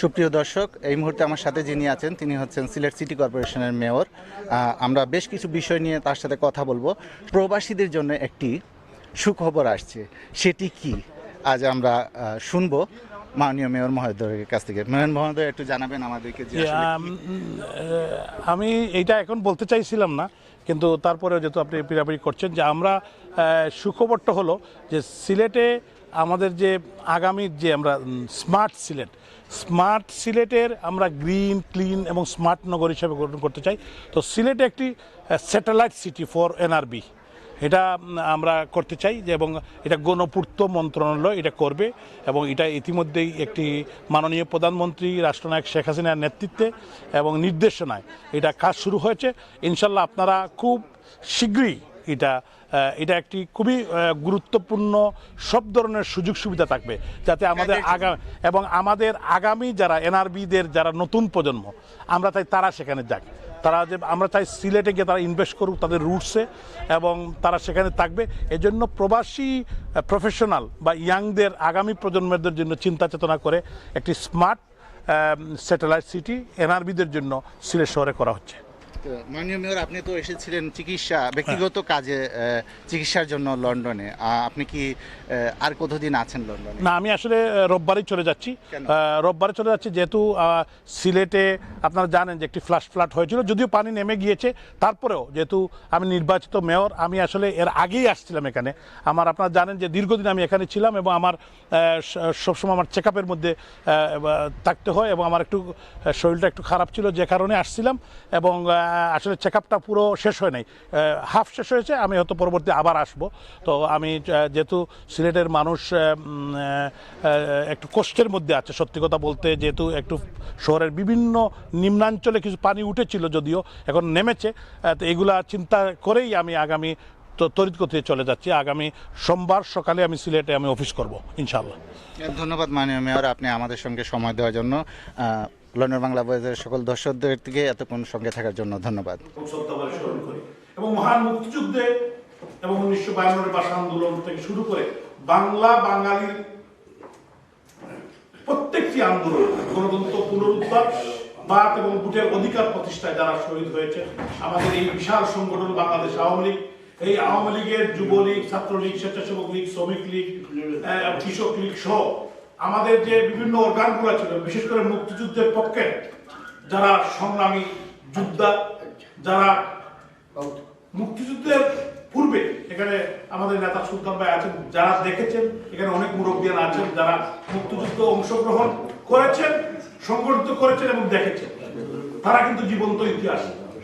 সুপ্রিয় দর্শক এই মুহূর্তে আমার সাথে যিনি আছেন তিনি হচ্ছেন সিলেট সিটি কর্পোরেশনের মেয়র। আমরা বেশ কিছু বিষয় নিয়ে তার সাথে কথা বলব। প্রবাসীদের জন্য একটি সুখবর আসছে। সেটি কি? আজ আমরা শুনব মাননীয় মেয়র মহোদয়ের কাছ থেকে। মেয়র মহোদয় একটু জানাবেন আমাদেরকে যে আমি এইটা এখন বলতে চাইছিলাম না কিন্তু তারপরেও যেহেতু আপনি পিড়াপিড়ি করছেন যে আমরা সুখবরটা হলো যে সিলেটে আমাদের যে আগামী যে আমরা স্মার্ট সিলেট স্মার্ট সিলেটের আমরা গ্রিন ক্লিন এবং স্মার্ট নগর হিসেবে গঠন করতে চাই। তো সিলেট একটি স্যাটেলাইট সিটি ফর এনআরবি এটা আমরা করতে চাই যে এবং এটা গণপূর্ত মন্ত্রণালয় এটা করবে এবং এটা ইতিমধ্যেই একটি মাননীয় প্রধানমন্ত্রী, রাষ্ট্রনায়ক শেখ হাসিনার নেতৃত্বে এবং নির্দেশনায় এটা কাজ শুরু হয়েছে। ইনশাল্লাহ আপনারা খুব শীঘ্রই এটা এটা একটি খুবই গুরুত্বপূর্ণ সব ধরনের সুযোগ সুবিধা থাকবে যাতে আমাদের আগামী এবং আমাদের আগামী যারা এনআরবিদের যারা নতুন প্রজন্ম আমরা চাই তারা সেখানে যাক। তারা যে আমরা চাই সিলেটে গিয়ে তারা ইনভেস্ট করুক তাদের রুটসে এবং তারা সেখানে থাকবে। এজন্য প্রবাসী প্রফেশনাল বা ইয়াংদের আগামী প্রজন্মদের জন্য চিন্তা চেতনা করে একটি স্মার্ট স্যাটেলাইট সিটি এনআরবিদের জন্য সিলেট শহরে করা হচ্ছে। মাননীয় মেয়র আপনি তো এসেছিলেন চিকিৎসা ব্যক্তিগত কাজে চিকিৎসার জন্য লন্ডনে। আপনি কি আর কতদিন আছেন লন্ডনে? না আমি আসলে রোববারই চলে যাচ্ছি। রোববারে চলে যাচ্ছি যেহেতু সিলেটে আপনারা জানেন যে একটি ফ্লাশ ফ্লাড হয়েছিল যদিও পানি নেমে গিয়েছে। তারপরেও যেহেতু আমি নির্বাচিত মেয়র আমি আসলে এর আগেই আসছিলাম এখানে। আমার আপনারা জানেন যে দীর্ঘদিন আমি এখানে ছিলাম এবং আমার সবসময় আমার চেক আপের মধ্যে থাকতে হয় এবং আমার একটু শরীরটা একটু খারাপ ছিল যে কারণে আসছিলাম এবং আসলে চেক আপটা পুরো শেষ হয় নাই। হাফ শেষ হয়েছে, আমি হয়তো পরবর্তী আবার আসব। তো আমি যেহেতু সিলেটের মানুষ একটু কষ্টের মধ্যে আছে, সত্যি কথা বলতে যেহেতু একটু শহরের বিভিন্ন নিম্নাঞ্চলে কিছু পানি উঠেছিল যদিও, এখন নেমেছে। তো এগুলা চিন্তা করেই আমি আগামী তো তড়িৎ গতিতে চলে যাচ্ছি। আগামী সোমবার সকালে আমি সিলেটে আমি অফিস করব ইনশাল্লাহ ধন্যবাদ মাননীয় মেয়র আপনি আমাদের সঙ্গে সময় দেওয়ার জন্য। লন্ডন বাংলা বইয়ের সকল দর্শকদের থেকে এতক্ষণ সঙ্গে থাকার জন্য ধন্যবাদ। এবং মহান মুক্তিযুদ্ধে এবং উনিশশো বায়ান্নর ভাষা আন্দোলন থেকে শুরু করে বাংলা বাঙালির প্রত্যেকটি আন্দোলন, গণতন্ত্র পুনরুদ্ধার বাক এবং ভোটের অধিকার প্রতিষ্ঠায় যারা শহীদ হয়েছে, আমাদের এই বিশাল সংগঠন বাংলাদেশ আওয়ামী লীগ, এই আওয়ামী লীগের যুবলীগ, ছাত্রলীগ, স্বেচ্ছাসেবক লীগ, শ্রমিক লীগ কৃষক লীগ সহ আমাদের যে বিভিন্ন অর্গানগুলো ছিল, বিশেষ করে মুক্তিযুদ্ধের পক্ষে, যারা সংগ্রামী যোদ্ধা, যারা মুক্তিযুদ্ধের পূর্বে এখানে আমাদের নেতা সুলতান ভাই আছেন, যারা দেখেছেন, এখানে অনেক মুরব্বিয়ান আছেন, যারা মুক্তিযুদ্ধ অংশগ্রহণ করেছেন, সংগঠিত করেছেন এবং দেখেছেন। তারা কিন্তু জীবন্ত ইতিহাস।